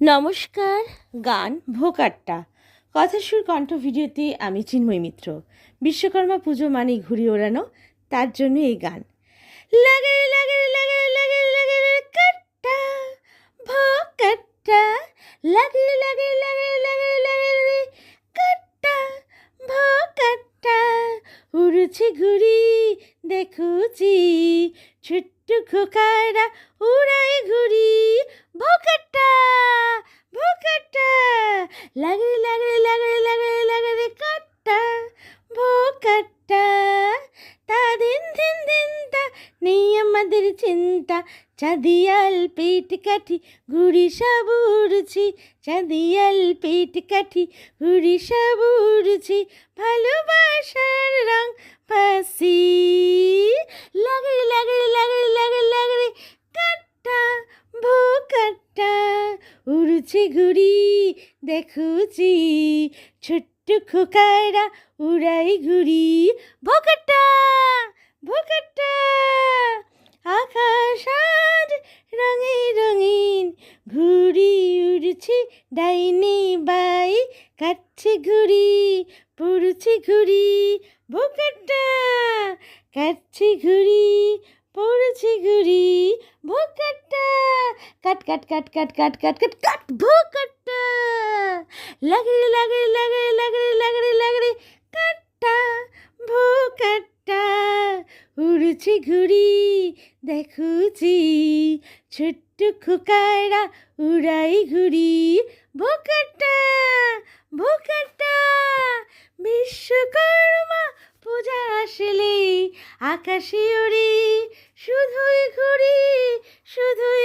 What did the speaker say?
নমস্কার গান ভোকাট্টা কথাসুর কণ্ঠ ভিডিওতে আমি চিন্ময় মিত্র বিশ্বকর্মা পুজো মানে ঘুরি ওড়ানো তার জন্য এই গান লাগে কাট্টা ঘুরি দেখুছি ছোট্ট খোকারা উড়াই লাগে লাগে লাগে লাগে লাগে কাট্টা ভো কাট্টা। তা দিন দিন দিন, তা নেই আমাদের চিন্তা। চাঁদিয়াল পেট কাঠি ঘুরি সাবুরছি চাঁদিয়াল পেট কাঠি ঘুরি সাবুরছি ভালোবাসার রং ফাঁসি লাগে লাগে লাগে লাগে লাগে কাট্টা ভো কাট্টা। উড়ছে ঘুরি দেখুছি ছোট্ট খোকারা উড়াই ঘুড়ি ভোকাট্টা ভোকাট্টা, আকাশ আজ রঙে রঙিন। ঘুড়ি উড়ছে ডাইনি বাই, কাটছে ঘুড়ি, পড়ছে ঘুড়ি। ভোকাট্টা, কাটছে ঘুড়ি, পড়ছে ঘুড়ি। ভোকাট্টা, কাট কাট কাট কাট কাট কাট কাট কাট ভোকাট্টা লাগড়ি লাগড়ি লাগড়ি লাগড়ি লাগড়ি লাগড়ি কাট্টা ভো কাট্টা উড়ছি ঘুড়ি, দেখুছি ছোট্ট খোকায়রা উড়াই ঘুড়ি। ভোকাটা ভোকাটা বিশ্বকর্মা পূজা আসলে আকাশে উড়ি। শুধুই ঘুড়ি, শুধুই